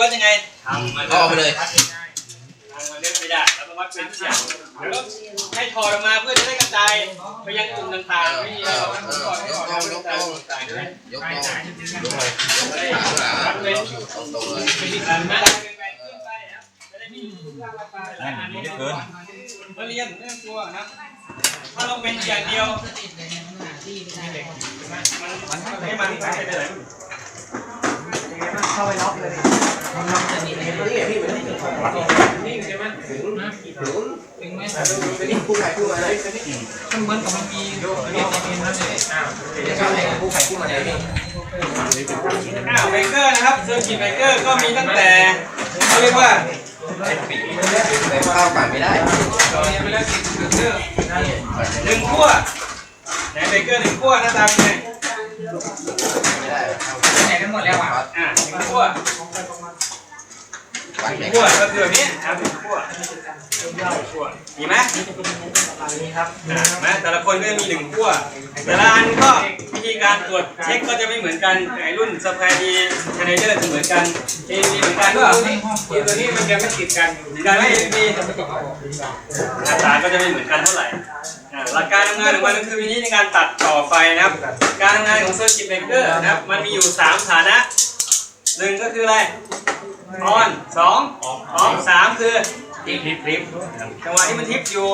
วัดยังไงทำมาเอาออกไปเลยทำมาเล่นไม่ได้แล้วก็วัดเป็นทุกอย่างแล้วให้ถอดออกมาเพื่อจะได้กระจายไปยังกลุ่มต่างๆไม่มีอะไรหรอกถอดให้ถอดให้กระจายต่างๆด้วยยกมือยกเลยวัดเป็นตรงๆเลยเป็นอีกอันไม่ได้เป็นแหวนขึ้นไปนะครับจะได้มีรูปร่างหลากหลายและอ่านได้เกินมาเรียนเรื่องตัวนะถ้าเราเป็นอย่างเดียวมันมันให้มันไปเลยเข้าไปล็อกเลย นี่พี่มันนิ่งใช่ไหมถึงไหมนี่คู่ไข่คู่มาเลยมันเหมือนกับมันมีเรียกเองนั่นเองอ้าวนี่ครับคู่ไข่คู่มาเลยพี่อ้าวเบเกอร์นะครับเซอร์กิตเบเกอร์ก็มีตั้งแต่เขาเรียกว่าข้าวปั่นไม่ได้เรายังไม่เลิกกินเรื่องหนึ่งขั้วไหนเบเกอร์หนึ่งขั้วหน้าตาเป็นไงไม่ได้ไหนกันหมดแล้วอะอ่าหนึ่งขั้ว ปั่น ห ไม่ นึ่ง ได้ ขั้วก็คือแบบนี้ครับหนึ่งขั้วขั้วมีไหมนี่ครับอ่าไหมแต่ละคนก็จะมีหนึ่งขั้วแต่ละอันก็วิธีการตรวจเช็คก็จะไม่เหมือนกันไอ้รุ่นสแพดีชไนเดอร์จะเหมือนกันเอมีเหมือนกันก็ตัวนี้มันยังไม่ติดกันการไม่มีอัตราก็จะไม่เหมือนกันเท่าไหร่อ่าหลักการทำงานของมันก็คือวิธีในการตัดต่อไฟนะครับ การทำงานของเซอร์กิตเบรกเกอร์นะครับมันมีอยู่ 3 ฐานะหนึ่งก็คืออะไร ออนสองออฟสามคือทิปทิปทิปจังหวะที่มันทิปอยู่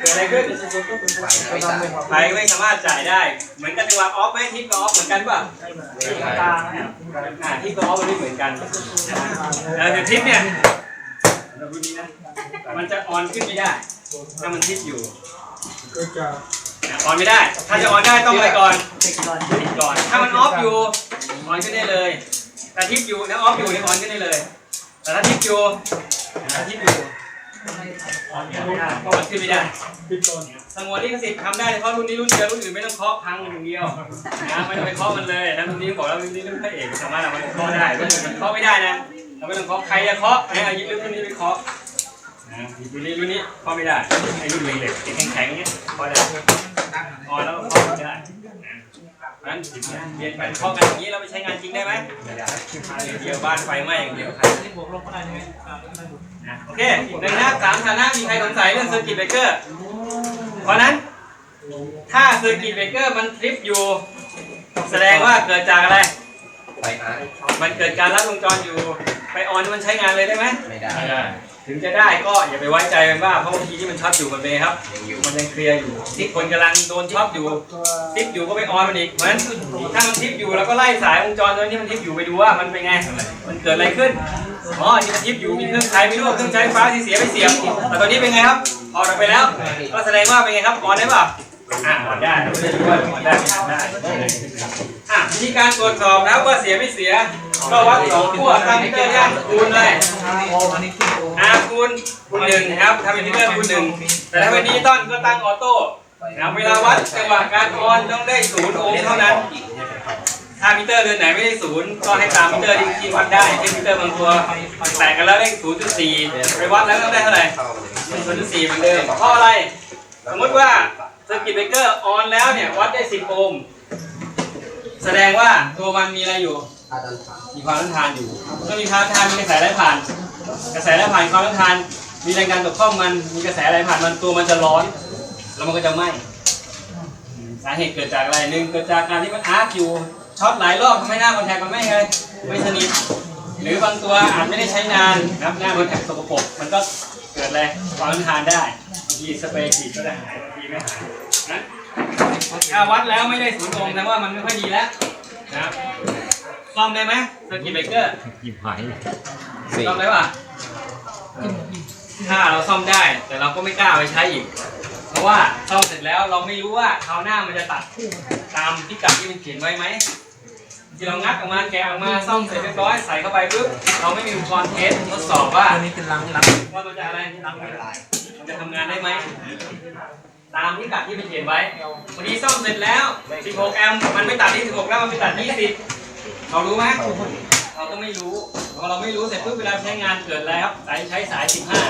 เกิดอะไรขึ้นไม่ได้ไฟไม่สามารถจ่ายได้ เหมือนกันจังหวะออฟไหมทิปกับออฟเหมือนกันป่ะอ่าทิปกับออฟมันไม่เหมือนกันแล้วแต่ทิปเนี่ยเราดูนี้นะมันจะออนขึ้นไม่ได้ ถ้ามันทิปอยู่ออนไม่ได้ ถ้าจะออนได้ต้องอะไรก่อนติดก่อนติดก่อนถ้ามันออฟอยู่ออนขึ้นได้เลย แต่ทิปอยู่ถ้าออฟอยู่เนี่ยออนขึ้นได้เลย แต่ถ้าทิปอยู่ถ้าทิปอยู่ออนไม่ได้ก็มันขึ้นไม่ได้สงวนลิขสิทธิ์ทำได้เฉพาะรุ่นนี้รุ่นเดียวรุ่นอื่นไม่ต้องเคาะพังอย่างเดียวนะไม่ต้องไปเคาะมันเลยนะรุ่นนี้บอกแล้วรุ่นนี้รุ่นพระเอกสามารถเอามันเคาะได้รุ่นอื่นมันเคาะไม่ได้นะเราไม่ต้องเคาะใครจะเคาะให้เอายึดรุ่นนี้ไปเคาะนะรุ่นนี้รุ่นนี้เคาะไม่ได้ไอ้รุ่นเหล็กๆแข็งๆเนี้ยเคาะได้ออนแล้วเคาะไม่ได้ นะนั้นเรียนกันเคาะกันอย่างนี้เราไปใช้งานจริงได้ไหมไม่ได้เดียวบ้านไฟไหม้อย่างเดียวครับที่บวกลบก็ได้ใช่ไหมนะโอเคหนึ่งนะสามฐานะมีใครสงสัยเรื่องเซอร์กิตเบรกเกอร์เพราะนั้น ถ้าเซอร์กิตเบรกเกอร์มันทริปอยู่ แสดงว่าเกิดจากอะไรไฟฟ้ามันเกิดการลัดวงจรอยู่ ไปออนมันใช้งานเลยได้ไหมไม่ได้ ถึงจะได้ก็อย่าไปไว้ใจมันว่าเพราะบางทีที่มันช็อตอยู่มันเป็นไงครับยังอยู่มันยังเคลียร์อยู่ที่คนกำลังโดนช็อตอยู่ทิปอยู่ก็ไปออนมันอีกเพราะฉะนั้นถ้ามันทิปอยู่เราก็ไล่สายวงจรตัวนี้มันทิปอยู่ไปดูว่ามันเป็นไงมันเกิดอะไรขึ้นอ๋อที่มันทิปอยู่มีเครื่องใช้ไม่รู้เครื่องใช้ไฟฟ้าที่เสียไปเสียบแต่ตอนนี้เป็นไงครับออนออกไปแล้ว ก็แสดงว่าเป็นไงครับออนได้เปล่า อะออนได้เราจะดูว่าออนได้ไม่ได้อะวิธีการตรวจสอบนะครับว่าเสียไม่เสีย ก็วัดสองขั้วตั้งมิเตอร์ย่างคูณเลยโอ้อันนี้ขึ้นโอ้อาคูณหนึ่งนะครับถ้าเป็นมิเตอร์คูณหนึ่งแต่ถ้าเป็นดิจิตอลก็ตั้งออโต้นะเวลาวัดจังหวะการออนต้องได้ศูนย์โอห์มเท่านั้น ถ้ามิเตอร์เรือนไหนไม่ได้ศูนย์ก็ให้ตามมิเตอร์ที่ที่วัดได้เช่นมิเตอร์บางตัวแตกกันแล้วเลขศูนย์จุดสี่ไปวัดแล้วต้องได้เท่าไหร่ศูนย์จุดสี่เหมือนเดิมเพราะอะไร สมมติว่า สกิตเบรกเกอร์ออนแล้วเนี่ยวัดได้สิบโอห์มแสดงว่าตัวมันมีอะไรอยู่อาจารย์ถามมีความต้านทานอยู่ก็มีความต้านทานมีกระแสไหลผ่าน กระแสไหลผ่านความต้านทาน มีแรงดันตกข้องมันมีกระแสไหลผ่านมันตัวมันจะร้อน แล้วมันก็จะไหม้อืมสาเหตุเกิดจากอะไรหนึ่งเกิดจากการที่มันอาร์คอยู่ช็อตหลายรอบทำให้หน้าคอนแทคมันไม่ไงไม่สนิทหรือบางตัวอาจไม่ได้ใช้นานนะครับหน้าคอนแทคสกปรกมันก็เกิดอะไรความต้านทานได้บางทีสเปรย์ฉีดก็ได้หายบางที ไม่หายนะถ้าวัดแล้วไม่ได้ศูนย์องค์แสดงว่ามันไม่ค่อยดีแล้วนะครับซ่อมได้ไหมสกิตเบรกเกอร์สี่ซ่อมได้ป่ะถ้าเราซ่อมได้แต่เราก็ไม่กล้าเอาไปใช้อีก เพราะว่าซ่อมเสร็จแล้วเราไม่รู้ว่าคราวหน้ามันจะตัดตามพิกัดที่มันเขียนไว้ไหมที่เรางัดออกมาแกะออกมาซ่อมเสร็จเรียบร้อยใส่เข้าไปปุ๊บเราไม่มีอุปกรณ์เทสทดสอบว่าอันนี้เป็นลังลังว่ามันจะอะไรมันจะทำงานได้ไหม ตามพิกัดที่มันเขียนไว้ วันนี้ซ่อมเสร็จแล้ว 16 แอมป์มันไม่ตัดที่ 16 แล้วมันไปตัด 20 เรารู้ไหมเราก็ไม่รู้พอเราไม่รู้เสร็จปุ๊บเวลาใช้งานเกิดอะไรครับสายใช้สาย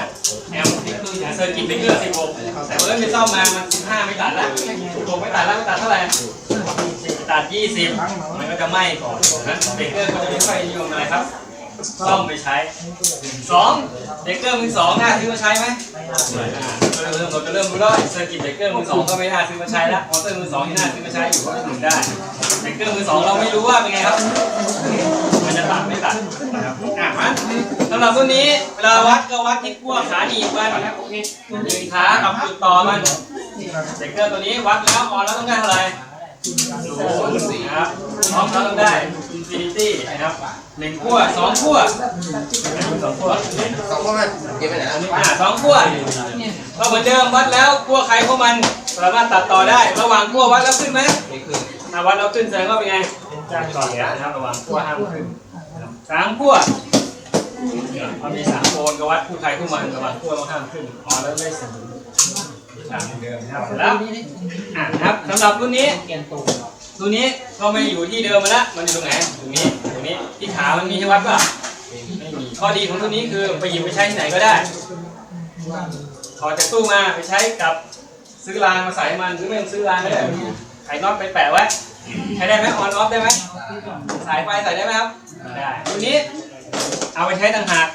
15 แอมป์นี่คือเซอร์กิตเบรกเกอร์16 แต่เมื่อไปซ่อมมามัน 15 ไม่ตัดแล้ว16ไม่ตัดแล้วไม่ตัดเท่าไหร่ตัด 20 มันก็จะไหม้ก่อนนะเบรกเกอร์ก็จะไม่ค่อยนิยมอะไรครับ ซ่อมไปใช้สองเบรกเกอร์มือสองน่าซื้อมาใช้ไหมเราเริ่มเราจะเริ่มรู้แล้วเซอร์กิตเบรกเกอร์มือสองก็ไม่น่าซื้อมาใช้แล้วมอเตอร์มือสองที่น่าซื้อมาใช้อยู่ก็หนุนได้เบรกเกอร์มือสองเราไม่รู้ว่าเป็นไงครับ มันจะตัดไม่ตัดนะครับอะมาสำหรับรุ่นนี้เวลาวัดก็วัดที่ขั้วขาหนีบมันหนึ่งขากับจุดต่อมันเบรกเกอร์ตัวนี้วัดแล้วออนแล้วต้องได้เท่าไหร่ ศูนย์นะครับพร้อมแล้วได้อินฟินิตี้นะครับหนึ่งขั้วสองขั้วสองขั้วสองคนมันเก็บไปไหนแล้วอ่าสองขั้วก็เหมือนเดิมวัดแล้วขั้วใครขั้วมันสามารถตัดต่อได้ ระหว่างขั้ววัดแล้วขึ้นไหมนี่คือถ้าวัดแล้วขึ้นแสดงว่าเป็นไงจ้างก่อนนะครับระหว่างขั้วห้ามขึ้นสามขั้วเขามีสามโคนก็วัดคู่ใครคู่มันระหว่างขั้วต้องห้ามขึ้นพอแล้วไม่เสมอ ครับเสร็จแล้วอ่านะครับสำหรับรุ่นนี้รุ่นนี้ก็ไม่อยู่ที่เดิมมาแล้วมันอยู่ตรงไหนตรงนี้ตรงนี้ที่ขามันมีให้วัดป่ะไม่มีข้อดีของรุ่นนี้คือไปหยิบไปใช้ที่ไหนก็ได้ถอดจากตู้มาไปใช้กับซื้อรางมาใส่มันหรือไม่ต้องซื้อรางก็ได้ไขน็อตไปแปะไว้ใช้ได้ไหมออนออฟได้ไหมสายไฟใส่ได้ไหมครับได้ตัวนี้เอาไปใช้ต่างหาก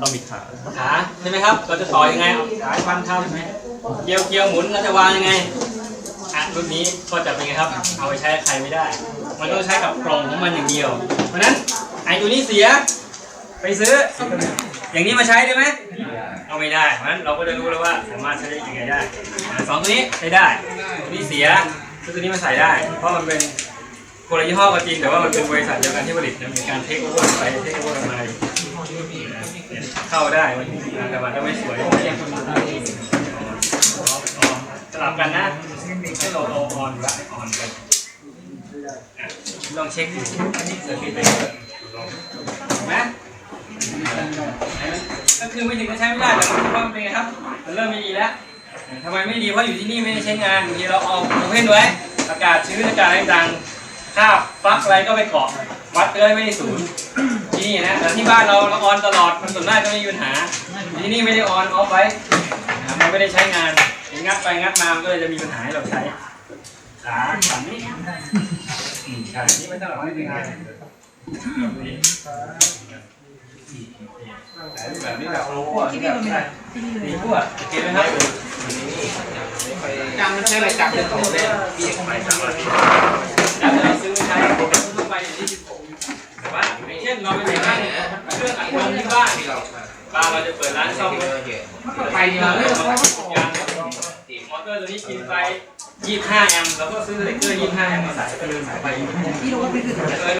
ต้องมีขาขาใช่ไหมครับ เราจะต่อยังไงเอาขาฟันเทำเกียวเกียวหมุนเราจะวางยังไงอะรุ่นนี้ก็จะเป็นไงครับ เอาไปใช้ใครไม่ได้ มันต้องใช้กับกล่องของมันอย่างเดียว เพราะฉะนั้นไอ้ตัวนี้เสีย ไปซื้อ อย่างนี้มาใช้ได้ไหมเอาไม่ได้ เพราะนั้นเราก็จะรู้แล้วว่าสามารถใช้ได้ยังไงได้อ่าสองตัวนี้ใช้ได้ตัวนี้เสียตัวนี้มาใส่ได้ เพราะมันเป็น คนละยี่ห้อก็จริงแต่ว่ามันเป็นบริษัทเดียวกันที่ผลิตนะมีการเทคโอเวอร์ไปเทคโอเวอร์มาเข้าได้มันแต่มันก็ไม่สวยสลับกันนะให้เราเอาออนไว้ออนไปอะลองเช็คดูอร์กิตไปเห็นไหมก็คือไม่ถึงจะใช้ไม่ได้แต่ว่ามันเป็นไงครับมันเริ่มไม่ดีแล้วทำไมไม่ดีเพราะอยู่ที่นี่ไม่ได้ใช้งานบางทีเราเอาโอเพนไว้อากาศชื้นอากาศอะไรต่าง คราบปลั๊กอะไรก็ไปเกาะวัดเลยไม่ได้ศูนย์ที่นี่นะแต่ที่บ้านเราเราออนตลอดมันส่วนมากจะไม่มีปัญหาที่นี่ไม่ได้ออนออฟไว้นะมันไม่ได้ใช้งานงัดไปงัดมามันก็เลยจะมีปัญหาให้เราใช้ขาฝั่งนี้อืมใช่นี่ไม่ต้องหรอกไม่เป็นไรแบบนี้แบบโอ้โหที่นี่มันไม่ได้ดีกว่าโอเคไหมครับจังใช้อะไรจับเป็นตัวเลยพี่เอกไปจังเลย แล้วเราซื้อไปใช้ทั่วไปอยู่ที่16แต่ว่าอย่างเช่นเราไปติดตั้งเครื่องอัดลมที่บ้านที่เราบ้านเราจะเปิดร้านซ่อมรถไฟนี่ยเรายางมอเตอร์ตัวนี้กินไฟ25แอมป์เราก็ซื้อสเตกเกอร์25แอมป์มาใส่ก็เลยสายไฟพี่รู้ว่าเป็นคือ